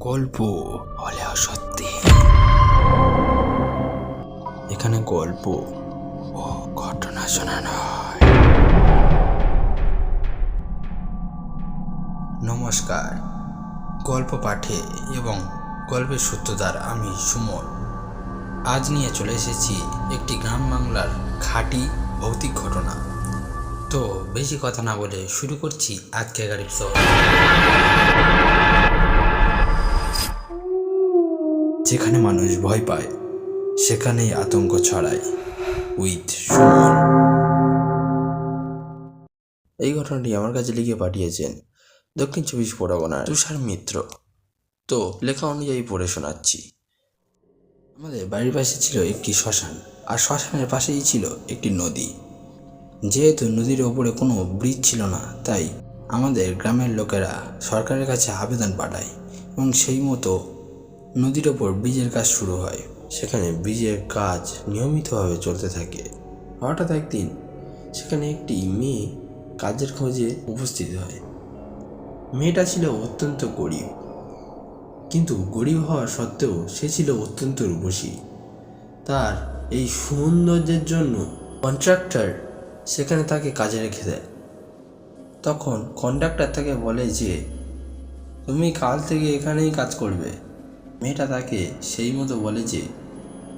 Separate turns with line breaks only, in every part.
গল্প হলে সত্যি। এখানে গল্প ও ঘটনা শোনানো হয়। নমস্কার। গল্প পাঠে এবং গল্পের সূত্রধার আমি সুমন। আজ নিয়ে চলে এসেছি একটি গ্রাম বাংলার খাঁটি ভৌতিক ঘটনা। তো বেশি কথা না বলে শুরু করছি আজকের এপিসোড। যেখানে মানুষ ভয় পায়, সেখানেই আতঙ্ক ছড়ায়। উইথ সুমন। এই ঘটনাটি আমার কাছে লিখে পাঠিয়েছেন দক্ষিণ চব্বিশ পরগনার তুষার মিত্র। তো, লেখা অনুযায়ী পড়ে শোনাচ্ছি। আমাদের বাড়ির পাশে ছিল একটি শ্মশান, আর শ্মশানের পাশেই ছিল একটি নদী। যেহেতু নদীর ওপরে কোনো ব্রিজ ছিল না, তাই আমাদের গ্রামের লোকেরা সরকারের কাছে আবেদন পাঠায় এবং সেই মতো নদীর ওপর ব্রিজের কাজ শুরু হয়। সেখানে ব্রিজের কাজ নিয়মিতভাবে চলতে থাকে। হঠাৎ একদিন সেখানে একটি মেয়ে কাজের খোঁজে উপস্থিত হয়। মেয়েটা ছিল অত্যন্ত গরিব। কিন্তু গরিব হওয়া সত্ত্বেও সে ছিল অত্যন্ত রূপসী। তার এই সৌন্দর্যের জন্য কন্ট্রাক্টর সেখানে তাকে কাজে রেখে দেয়। তখন কন্ট্রাক্টর তাকে বলে যে, তুমি কাল থেকে এখানেই কাজ করবে। মেয়েটা তাকে সেই মতো বলে যে,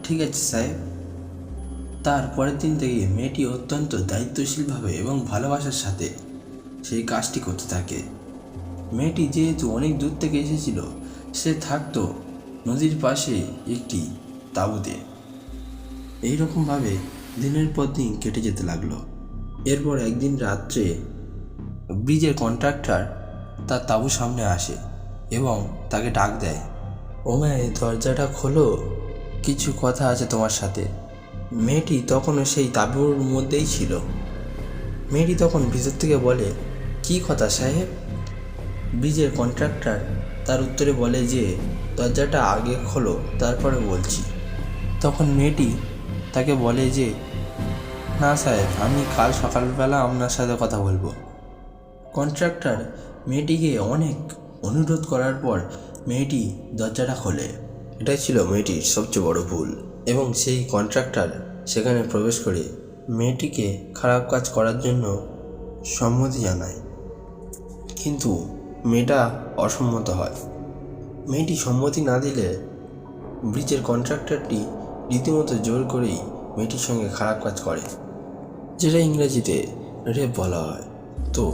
ঠিক আছে সাহেব। তার পরের দিন থেকে মেয়েটি অত্যন্ত দায়িত্বশীলভাবে এবং ভালোবাসার সাথে সেই কাজটি করতে থাকে। মেয়েটি যেহেতু অনেক দূর থেকে এসেছিল, সে থাকতো নদীর পাশে একটি তাঁবুতে। এইরকমভাবে দিনের পর দিন কেটে যেতে লাগল। এরপর একদিন রাত্রে ব্রিজের কন্ট্রাক্টর তার তাঁবুর সামনে আসে এবং তাকে ডাক দেয়। ও মেয়ে দরজাটা খোলো, কিছু কথা আছে তোমার সাথে। মেয়েটি তখনও সেই তাঁবুর মধ্যেই ছিল। মেয়েটি তখন ভিতর থেকে বলে, কি কথা সাহেব? ব্রিজের কন্ট্রাক্টর তার উত্তরে বলে যে, দরজাটা আগে খোলো, তারপরে বলছি। তখন মেয়েটি তাকে বলে যে, না সাহেব, আমি কাল সকালবেলা আপনার সাথে কথা বলব। কন্ট্রাক্টর মেয়েটিকে অনেক অনুরোধ করার পর মেয়েটি দরজাটা খোলে। এটাই ছিল মেয়েটির সবচেয়ে বড় ভুল এবং সেই কন্ট্রাক্টর সেখানে প্রবেশ করে মেয়েটিকে খারাপ কাজ করার জন্য সম্মতি জানায়। কিন্তু মেয়েটা অসম্মত হয়। মেয়েটি সম্মতি না দিলে ব্রিজের কন্ট্রাক্টরটি রীতিমতো জোর করেই মেয়েটির সঙ্গে খারাপ কাজ করে, যেটা ইংরেজিতে রেপ বলা হয়। তো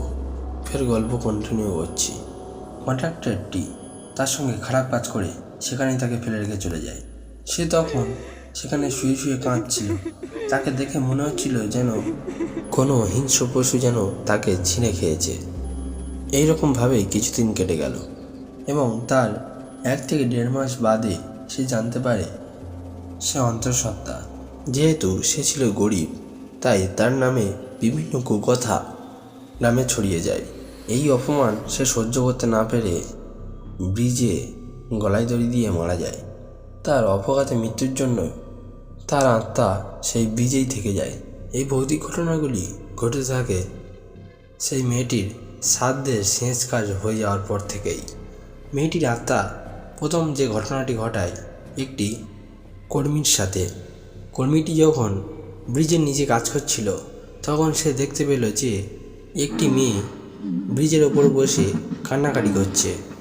ফের গল্প কন্টিনিউ করছি। কন্ট্রাক্টরটি তার সঙ্গে খারাপ কাজ করে সেখানেই তাকে ফেলে রেখে চলে যায়। সে তখন সেখানে শুয়ে শুয়ে কাঁদছিল তাকে দেখে মনে হচ্ছিল যেন কোনো হিংস্র পশু যেন তাকে ছিঁড়ে খেয়েছে। এইরকমভাবেই কিছুদিন কেটে গেল এবং তার এক থেকে দেড় মাস বাদে সে জানতে পারে সে অন্তঃসত্ত্বা। যেহেতু সে ছিল গরিব, তাই তার নামে বিভিন্ন কুকথা গ্রামে ছড়িয়ে যায়। এই অপমান সে সহ্য করতে না পেরে ব্রিজে গলায় দড়ি দিয়ে মারা যায়। তার অপঘাতে মৃত্যুর জন্য তার আত্মা সেই ব্রিজেই থেকে যায়। এই ভৌতিক ঘটনাগুলি ঘটে থাকে সেই মেয়েটির সাধ্যের শেষ কাজ হয়ে যাওয়ার পর থেকেই। মেয়েটির আত্মা প্রথম যে ঘটনাটি ঘটায় একটি কর্মীর সাথে। কর্মীটি যখন ব্রিজের নিচে কাজ করছিল, তখন সে দেখতে পেল যে একটি মেয়ে ব্রিজের ওপর বসে কান্নাকাটি করছে।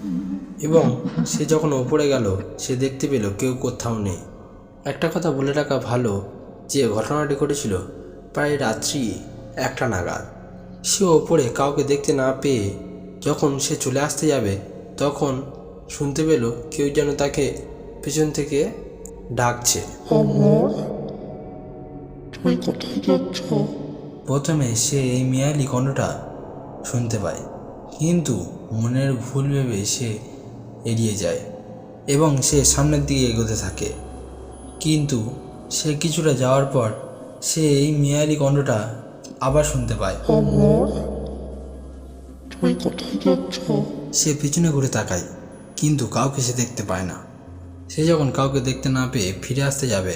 এবং সে যখন ওপরে গেল, সে দেখতে পেল কেউ কোথাও নেই। একটা কথা বলে রাখা ভালো যে ঘটনাটি ঘটেছিল প্রায় রাত্রি একটা নাগাদ। সে ওপরে কাউকে দেখতে না পেয়ে যখন সে চলে আসতে যাবে, তখন শুনতে পেল কেউ যেন তাকে পেছন থেকে ডাকছে। প্রথমে সে এই মেয়ালি কণ্ঠটা শুনতে পায়, কিন্তু মনের ভুল ভেবে সে এড়িয়ে যায় এবং সে সামনের দিকে এগোতে থাকে। কিন্তু সে কিছুটা যাওয়ার পর সে এই মেয়ালি কণ্ঠটা আবার শুনতে পায়। সে পিছনে ঘুরে তাকায়, কিন্তু কাউকে সে দেখতে পায় না। সে যখন কাউকে দেখতে না পেয়ে ফিরে আসতে যাবে,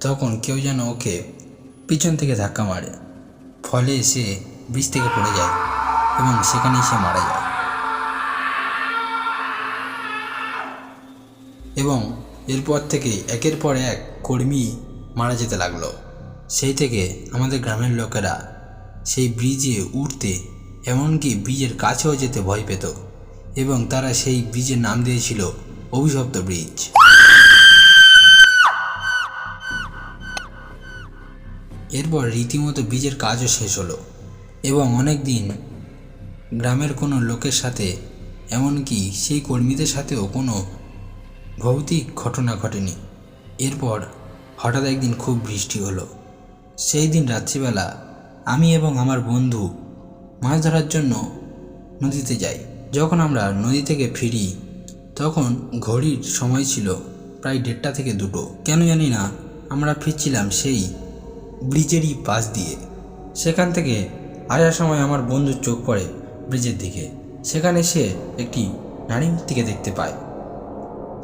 তখন কেউ যেন ওকে পিছন থেকে ধাক্কা মারে। ফলে সে ব্রিজ থেকে পড়ে যায় এবং সেখানেই সে মারা যায়। এবং এরপর থেকে একের পর এক কর্মী মারা যেতে লাগল। সেই থেকে আমাদের গ্রামের লোকেরা সেই ব্রিজে উঠতে, এমনকি ব্রিজের কাছেও যেতে ভয় পেত এবং তারা সেই ব্রিজের নাম দিয়েছিল অভিশপ্ত ব্রিজ। এরপর রীতিমতো ব্রিজের কাজও শেষ হলো এবং অনেক দিন গ্রামের কোনো লোকের সাথে, এমনকি সেই কর্মীদের সাথেও কোনো ভৌতিক ঘটনা ঘটেনি। এরপর হঠাৎ একদিন খুব বৃষ্টি হলো। সেই দিন রাত্রিবেলা আমি এবং আমার বন্ধু মাছ ধরার জন্য নদীতে যাই। যখন আমরা নদী থেকে ফিরি, তখন ঘড়ির সময় ছিল প্রায় দেড়টা থেকে দুটো। কেন জানি না, আমরা ফিরছিলাম সেই ব্রিজেরই পাশ দিয়ে। সেখান থেকে আসার সময় আমার বন্ধুর চোখ পড়ে ব্রিজের দিকে। সেখানে সে একটি নারী মূর্তিকে দেখতে পায়।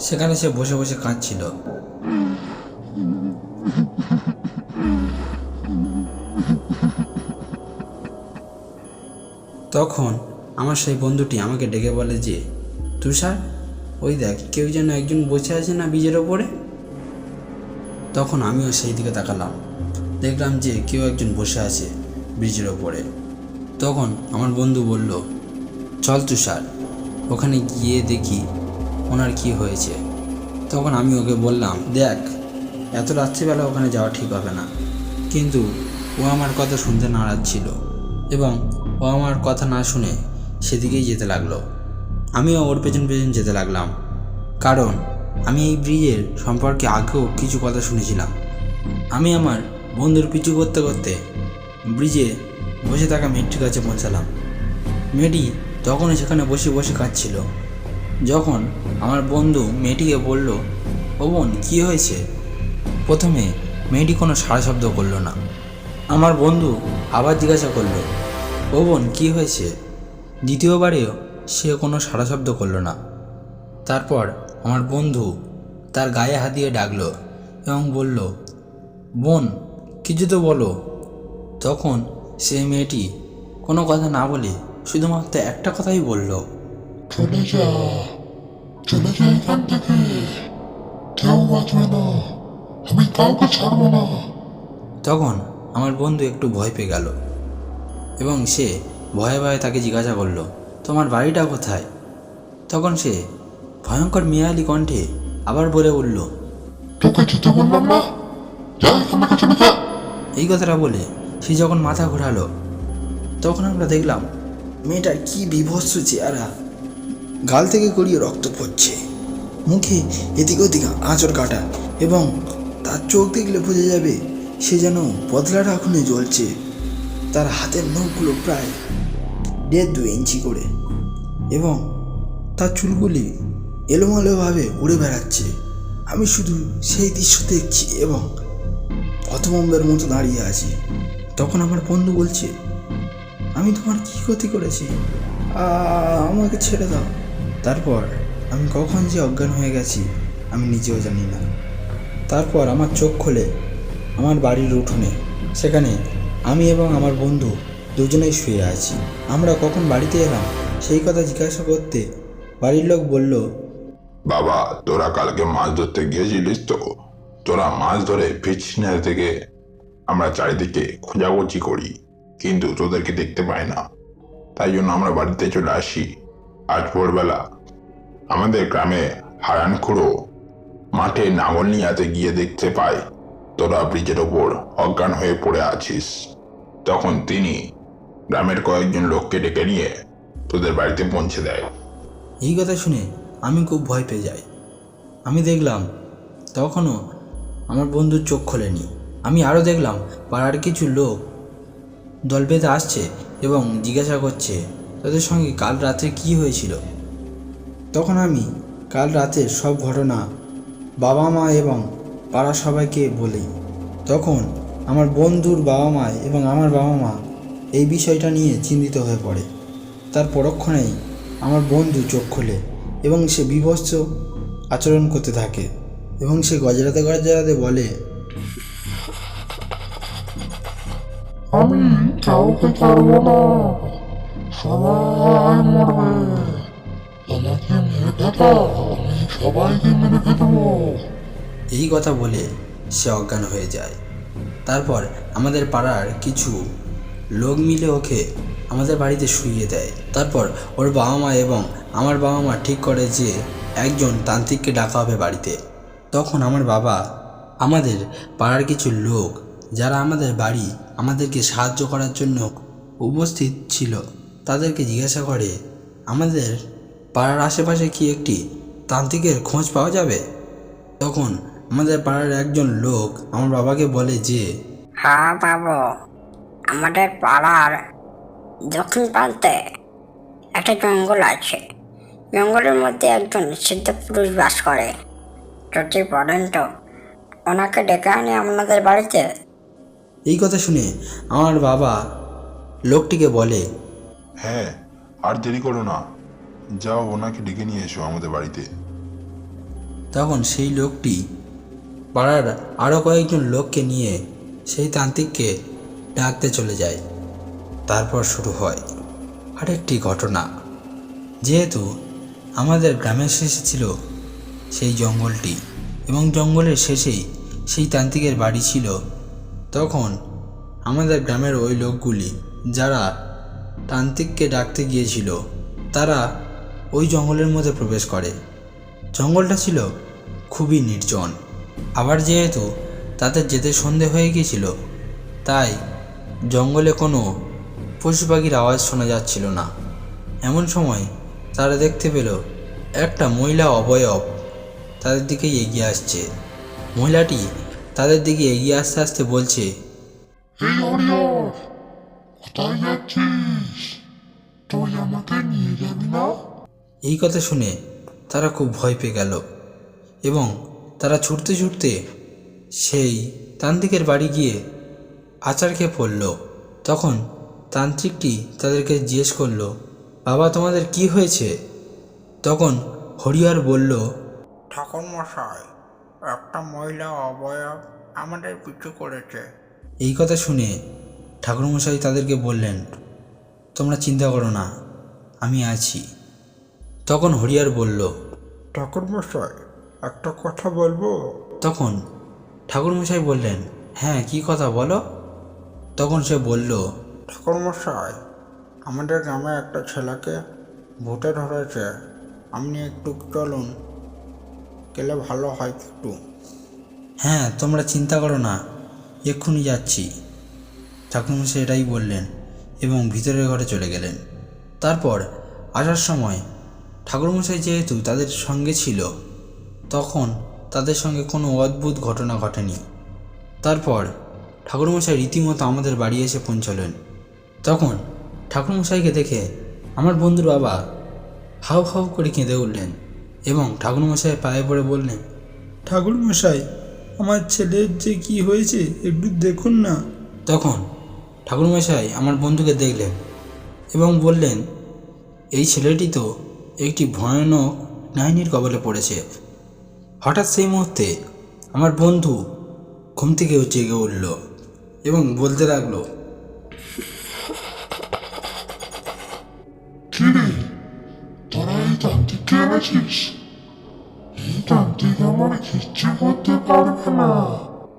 সেখানে সে বসে বসে কাঁদছিল। তখন আমার সেই বন্ধুটি আমাকে ডেকে বলে যে, তুষার, ওই দেখ, কেউ যেন একজন বসে আছে না বীজের ওপরে? তখন আমিও সেই দিকে তাকালাম। দেখলাম যে কেউ একজন বসে আছে ব্রিজের ওপরে। তখন আমার বন্ধু বলল, চল তুষার, ওখানে গিয়ে দেখি ওনার কি হয়েছে? তখন আমি ওকে বললাম, দেখ, এত রাত্রিবেলা ওখানে যাওয়া ঠিক হবে না। কিন্তু ও আমার কথা শুনতে নারাজ ছিল এবং ও আমার কথা না শুনে সেদিকেই যেতে লাগল। আমিও ওর পেছন পেছন যেতে লাগলাম। কারণ আমি এই ব্রিজের সম্পর্কে আগেও কিছু কথা শুনেছিলাম। আমি আমার বন্ধুর পিছু করতে করতে ব্রিজে বসে থাকা মেয়েটির কাছে পৌঁছালাম। মেয়েটি তখনও সেখানে বসে বসে কাঁদছিল। যখন আমার বন্ধু মেয়েটিকে বলল, ও বোন, কী হয়েছে? প্রথমে মেয়েটি কোনো সাড়া শব্দ করল না। আমার বন্ধু আবার জিজ্ঞাসা করল, ও বোন, কী হয়েছে? দ্বিতীয়বারেও সে কোনো সাড়া শব্দ করল না। তারপর আমার বন্ধু তার গায়ে হাত দিয়ে ডাকলো এবং বলল, বোন, কিছু তো বলো। তখন সেই মেয়েটি কোনো কথা না বলে শুধুমাত্র একটা কথাই বলল।
চলে যা চলে যা এখান থেকে কেউ বাঁচবে না আমি কাউকে ছাড়বো না
তখন আমার বন্ধু একটু ভয় পেয়ে গেল। এবং সে ভয়ে ভয়ে তাকে জিজ্ঞাসা করল তোমার বাড়িটা কোথায়? তখন সে ভয়ঙ্কর মিয়ালি কণ্ঠে আবার বলে উঠল
তোকে যেতে বললাম না?
এই কথাটা বলে সে যখন মাথা ঘোরালো তখন আমরা দেখলাম মেয়েটার কি বিভৎস চেহারা। গাল থেকে গড়িয়ে রক্ত পড়ছে। মুখে এদিক ওদিক আঁচড় কাটা এবং তার চোখ দেখলে বোঝা যাবে সে যেন বদলার আগুনে জ্বলছে। তার হাতের নখগুলো প্রায় দেড় দু ইঞ্চি করে এবং তার চুলগুলি এলোমেলোভাবে উড়ে বেড়াচ্ছে। আমি শুধু সেই দৃশ্য দেখছি এবং হতভম্বের মতো দাঁড়িয়ে আছি। তখন আমার বন্ধু বলছে, আমি তোমার কি ক্ষতি করেছি? আমাকে ছেড়ে দাও। তারপর আমি কখন যে অজ্ঞান হয়ে গেছি, আমি নিজেও জানি না। তারপর আমার চোখ খোলে, আমার বাড়ির উঠোনে, সেখানে আমি এবং আমার বন্ধু দুজনেই শুয়ে আছি। আমরা কখন বাড়িতে এলাম, সেই কথা জিজ্ঞাসা করতে বাড়ির লোক বলল,
বাবা, তোরা কালকে মাছ ধরতে গিয়েছিলিস তো? তোরা মাছ ধরে ফিরছিস থেকে আমরা চারিদিকে খোঁজাখুঁজি করি, কিন্তু তোদেরকে দেখতে পাই না। তাই জন্য আমরা বাড়িতে চলে আসি। আজ ভোরবেলা আমাদের গ্রামে হারান খুঁড়ো মাঠে নাঙল নিয়াতে গিয়ে দেখতে পাই। তোরা ব্রিজের ওপর অজ্ঞান হয়ে পড়ে আছিস। তখন তিনি গ্রামের কয়েকজন লোককে ডেকে নিয়ে তোদের বাড়িতে পৌঁছে দেয়।
এই কথা শুনে আমি খুব ভয় পেয়ে যাই। আমি দেখলাম তখনও আমার বন্ধুর চোখ খোলেনি। আমি আরও দেখলাম পাড়ার কিছু লোক দল বেঁধে আসছে এবং জিজ্ঞাসা করছে, তাদের সঙ্গে কাল রাতে কি হয়েছিল? তখন আমি কাল রাতের সব ঘটনা বাবা মা এবং পাড়া সবাইকে বলি। তখন আমার বন্ধুর বাবা মা এবং আমার বাবা মা এই বিষয়টা নিয়ে চিন্তিত হয়ে পড়ে। তার পরক্ষণেই আমার বন্ধু চোখ খোলে এবং সে বিভৎস আচরণ করতে থাকে এবং সে গজরাতে গজরাতে বলে,
আমি কাউকে ছাড়বো না সবাই মরবে।
এই কথা বলে সে অজ্ঞান হয়ে যায়। তারপর আমাদের পাড়ার কিছু লোক মিলে ওকে আমাদের বাড়িতে শুইয়ে দেয়। তারপর ওর বাবা মা এবং আমার বাবা মা ঠিক করে যে একজন তান্ত্রিককে ডাকা হবে বাড়িতে। তখন আমার বাবা আমাদের পাড়ার কিছু লোক যারা আমাদের বাড়ি আমাদেরকে সাহায্য করার জন্য উপস্থিত ছিল, তাদেরকে জিজ্ঞাসা করে, আমাদের পাড়ার আশেপাশে কি একটি তান্ত্রিকের খোঁজ পাওয়া যাবে? তখন আমাদের পাড়ার একজন লোক আমার বাবাকে বলে যে
হ্যাঁ বাবু আমাদের পাড়ার দক্ষিণ প্রান্তে একটা জঙ্গল আছে। জঙ্গলের মধ্যে একজন সিদ্ধ পুরুষ বাস করে। যদি বলেন তো ওনাকে ডেকে আনি আপনাদের বাড়িতে।
এই কথা শুনে আমার বাবা লোকটিকে বলে
হ্যাঁ আর দেরি করো না। যাও, ওনাকে ডেকে নিয়ে এসো আমাদের বাড়িতে।
তখন সেই লোকটি পাড়ার আরও কয়েকজন লোককে নিয়ে সেই তান্ত্রিককে ডাকতে চলে যায়। তারপর শুরু হয় আরেকটি ঘটনা। যেহেতু আমাদের গ্রামের শেষে ছিল সেই জঙ্গলটি এবং জঙ্গলের শেষেই সেই তান্ত্রিকের বাড়ি ছিল, তখন আমাদের গ্রামের ওই লোকগুলি যারা তান্ত্রিককে ডাকতে গিয়েছিল, তারা ওই জঙ্গলের মধ্যে প্রবেশ করে। জঙ্গলটা ছিল খুবই নির্জন। আবার যেহেতু তাদের যেতে সন্ধে হয়ে গিয়েছিল, তাই জঙ্গলে কোনো পশু পাখির আওয়াজ শোনা যাচ্ছিল না। এমন সময় তারা দেখতে পেল, একটা মহিলা অবয়ব তাদের দিকে এগিয়ে আসছে। মহিলাটি তাদের দিকে এগিয়ে আসতে আসতে বলছে
কোথায় যাচ্ছিস? তুই আমাকে নিয়ে যাবি না?
এই কথা শুনে তারা খুব ভয় পেয়ে গেল এবং তারা ছুটতে ছুটতে সেই তান্ত্রিকের বাড়ি গিয়ে আচার খেয়ে পড়ল। তখন তান্ত্রিকটি তাদেরকে জিজ্ঞেস করল বাবা তোমাদের কি হয়েছে? তখন হরিহর বলল
ঠাকুর মশাই একটা মহিলা অবয়ব আমাদের পিছু করেছে।
এই কথা শুনে ঠাকুরমশাই তাদেরকে বললেন তোমরা চিন্তা করো না আমি আছি। তখন হরিয়ার বলল
ঠাকুরমশাই একটা কথা বলব?
তখন ঠাকুরমশাই বললেন হ্যাঁ কি কথা বলো? তখন সে বলল
ঠাকুরমশাই আমাদের গ্রামে একটা ছেলেকে ভূতে ধরেছে। আপনি একটু চলুন গেলে ভালো হয় একটু।
হ্যাঁ তোমরা চিন্তা করো না এক্ষুনি যাচ্ছি। ঠাকুরমশাই এটাই বললেন এবং ভিতরের ঘরে চলে গেলেন। তারপর আসার সময় ঠাকুরমশাই যেহেতু তাদের সঙ্গে ছিল তখন তাদের সঙ্গে কোনো অদ্ভুত ঘটনা ঘটেনি। তারপর ঠাকুরমশাই রীতিমতো আমাদের বাড়ি এসে পৌঁছলেন। তখন ঠাকুরমশাইকে দেখে আমার বন্ধুর বাবা হাউ হাউ করে কেঁদে উঠলেন এবং ঠাকুরমশাই পায়ে পড়ে বললেন ঠাকুরমশাই আমার ছেলের যে কি হয়েছে একটু দেখুন না। তখন ঠাকুরমশাই আমার বন্ধুকে দেখলেন এবং বললেন এই ছেলেটি তো একটি ভয়ানক ডাইনির কবলে পড়েছে। হঠাৎ সেই মুহূর্তে আমার বন্ধু ঘুম থেকে জেগে উঠল এবং বলতে লাগল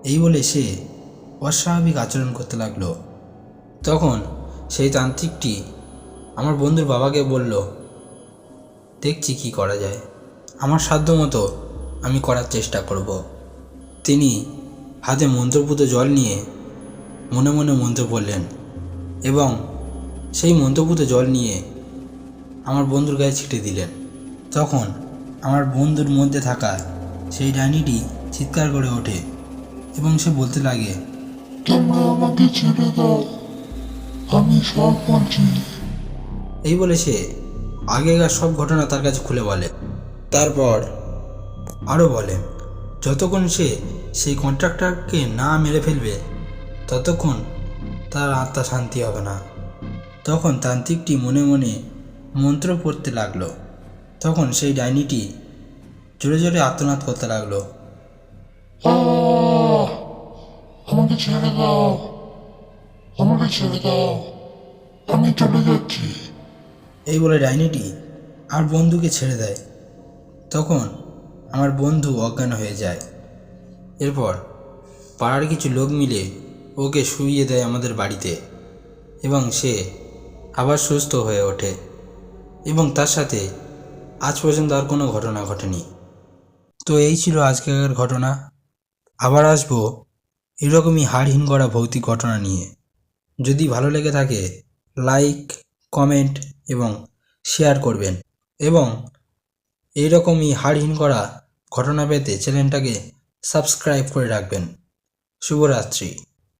এই
বলে সে অস্বাভাবিক আচরণ করতে লাগল। তখন সেই তান্ত্রিকটি আমার বন্ধুর বাবাকে বলল দেখছি কি করা যায়। আমার সাধ্য মতো আমি করার চেষ্টা করব। তিনি হাতে মন্ত্রপুত জল নিয়ে মনে মনে মন্ত্র পড়লেন এবং সেই মন্ত্রপুত জল নিয়ে আমার বন্ধুর গায়ে ছিটে দিলেন। তখন আমার বন্ধুর মধ্যে থাকা সেই ডাইনিটি চিৎকার করে ওঠে এবং সে বলতে লাগে
তোমরা আমাকে ছেড়ে দাও আমি সব বলছি।
এই বলে সে আগেকার সব ঘটনা তার কাছে খুলে বলে। তারপর আরও বলে, যতক্ষণ সে সেই কন্ট্রাক্টরকে না মেরে ফেলবে, ততক্ষণ তার আত্মা শান্তি হবে না। তখন তান্ত্রিকটি মনে মনে মন্ত্র পড়তে লাগল। তখন সেই ডাইনিটি জোরে জোরে আত্মনাদ করতে লাগল!
আমাকে ছেড়ে দাও, আমাকে ছেড়ে দাও, আমি চলে যাচ্ছি।
এই বলে ডাইনিটি আর বন্ধুকে ছেড়ে দেয়। তখন আমার বন্ধু অজ্ঞান হয়ে যায়। এরপর পাড়ার কিছু লোক মিলে ওকে শুইয়ে দেয় আমাদের বাড়িতে এবং সে আবার সুস্থ হয়ে ওঠে এবং তার সাথে আজ পর্যন্ত আর কোনো ঘটনা ঘটেনি। তো এই ছিল আজকের ঘটনা। আবার আসব এরকমই হাড়হীন করা ভৌতিক ঘটনা নিয়ে। যদি ভালো লেগে থাকে লাইক কমেন্ট এবং শেয়ার করবেন। এবং এইরকমই হাড়হীন করা ঘটনা পেতে চ্যানেলটাকে সাবস্ক্রাইব করে রাখবেন। শুভরাত্রি।